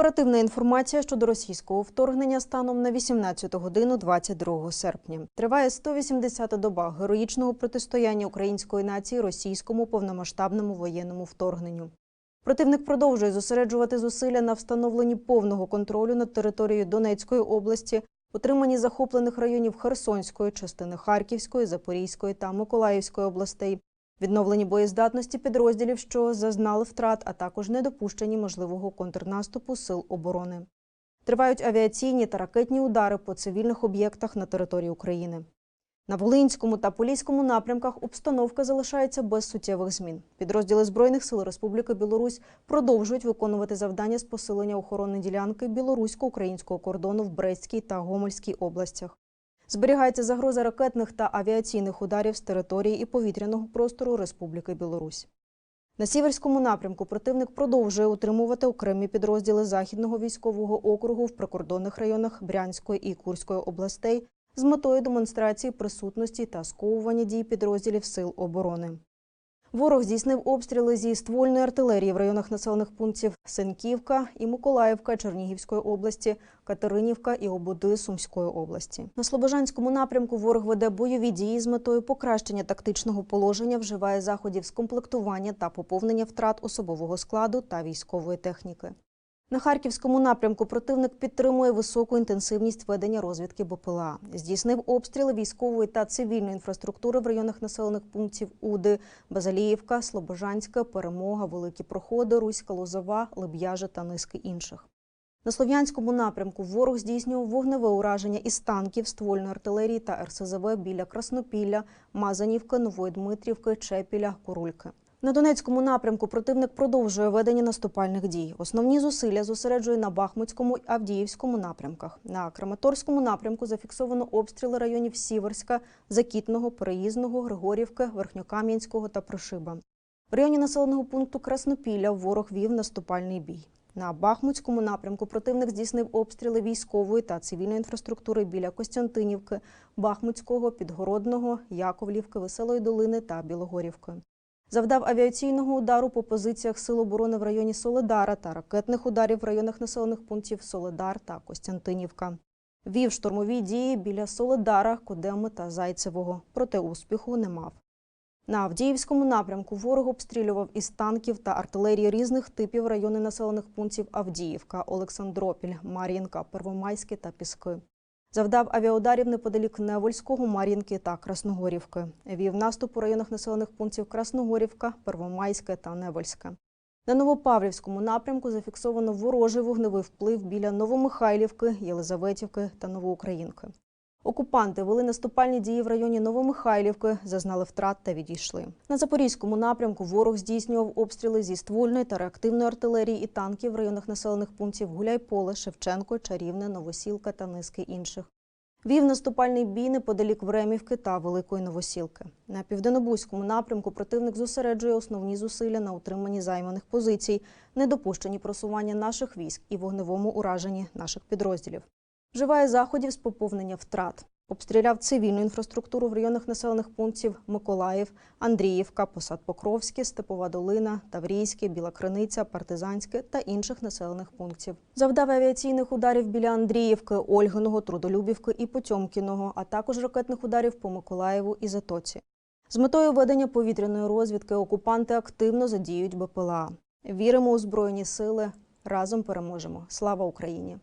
Оперативна інформація щодо російського вторгнення станом на 18 годину 22 серпня. Триває 180-та доба героїчного протистояння української нації російському повномасштабному воєнному вторгненню. Противник продовжує зосереджувати зусилля на встановленні повного контролю над територією Донецької області, утриманні захоплених районів Херсонської, частини Харківської, Запорізької та Миколаївської областей, відновленні боєздатності підрозділів, що зазнали втрат, а також недопущенні можливого контрнаступу сил оборони. Тривають авіаційні та ракетні удари по цивільних об'єктах на території України. На Волинському та Поліському напрямках обстановка залишається без суттєвих змін. Підрозділи Збройних сил Республіки Білорусь продовжують виконувати завдання з посилення охорони ділянки білорусько-українського кордону в Брестській та Гомельській областях. Зберігається загроза ракетних та авіаційних ударів з території і повітряного простору Республіки Білорусь. На сіверському напрямку противник продовжує утримувати окремі підрозділи Західного військового округу в прикордонних районах Брянської і Курської областей з метою демонстрації присутності та сковування дій підрозділів сил оборони. Ворог здійснив обстріли зі ствольної артилерії в районах населених пунктів Сенківка і Миколаївка Чернігівської області, Катеринівка і Обуди Сумської області. На Слобожанському напрямку ворог веде бойові дії з метою покращення тактичного положення, вживає заходів з комплектування та поповнення втрат особового складу та військової техніки. На Харківському напрямку противник підтримує високу інтенсивність ведення розвідки БПЛА. Здійснив обстріли військової та цивільної інфраструктури в районах населених пунктів Уди, Базаліївка, Слобожанська, Перемога, Великі Проходи, Руська, Лозова, Леб'яжа та низки інших. На Слов'янському напрямку ворог здійснював вогневе ураження із танків, ствольної артилерії та РСЗВ біля Краснопілля, Мазанівки, Нової Дмитрівки, Чепіля, Курульки. На Донецькому напрямку противник продовжує ведення наступальних дій. Основні зусилля зосереджує на Бахмутському і Авдіївському напрямках. На Краматорському напрямку зафіксовано обстріли районів Сіверська, Закітного, Переїзного, Григорівки, Верхньокам'янського та Прошиба. В районі населеного пункту Краснопілля ворог вів наступальний бій. На Бахмутському напрямку противник здійснив обстріли військової та цивільної інфраструктури біля Костянтинівки, Бахмутського, Підгородного, Яковлівки, Веселої долини та Білогорівки. Завдав авіаційного удару по позиціях Сил оборони в районі Соледара та ракетних ударів в районах населених пунктів Соледар та Костянтинівка. Вів штурмові дії біля Соледара, Кодеми та Зайцевого, проте успіху не мав. На Авдіївському напрямку ворог обстрілював із танків та артилерії різних типів райони населених пунктів Авдіївка, Олександропіль, Мар'їнка, Первомайське та Піски. Завдав авіаударів неподалік Невольського, Мар'їнки та Красногорівки. Вів наступ у районах населених пунктів Красногорівка, Первомайське та Невольське. На Новопавлівському напрямку зафіксовано ворожий вогневий вплив біля Новомихайлівки, Єлизаветівки та Новоукраїнки. Окупанти вели наступальні дії в районі Новомихайлівки, зазнали втрат та відійшли. На Запорізькому напрямку ворог здійснював обстріли зі ствольної та реактивної артилерії і танків в районах населених пунктів Гуляйполе, Шевченко, Чарівне, Новосілка та низки інших. Вів наступальний бій неподалік Времівки та Великої Новосілки. На південнобузькому напрямку противник зосереджує основні зусилля на утриманні займаних позицій, недопущенні просування наших військ і вогневому ураженні наших підрозділів. Вживає заходів з поповнення втрат. Обстріляв цивільну інфраструктуру в районах населених пунктів Миколаїв, Андріївка, Посад Покровське, Степова Долина, Таврійське, Біла Криниця, Партизанське та інших населених пунктів. Завдав авіаційних ударів біля Андріївки, Ольгиного, Трудолюбівки і Потьомкіного, а також ракетних ударів по Миколаєву і Затоці. З метою ведення повітряної розвідки окупанти активно задіють БПЛА. Віримо у Збройні сили. Разом переможемо. Слава Україні!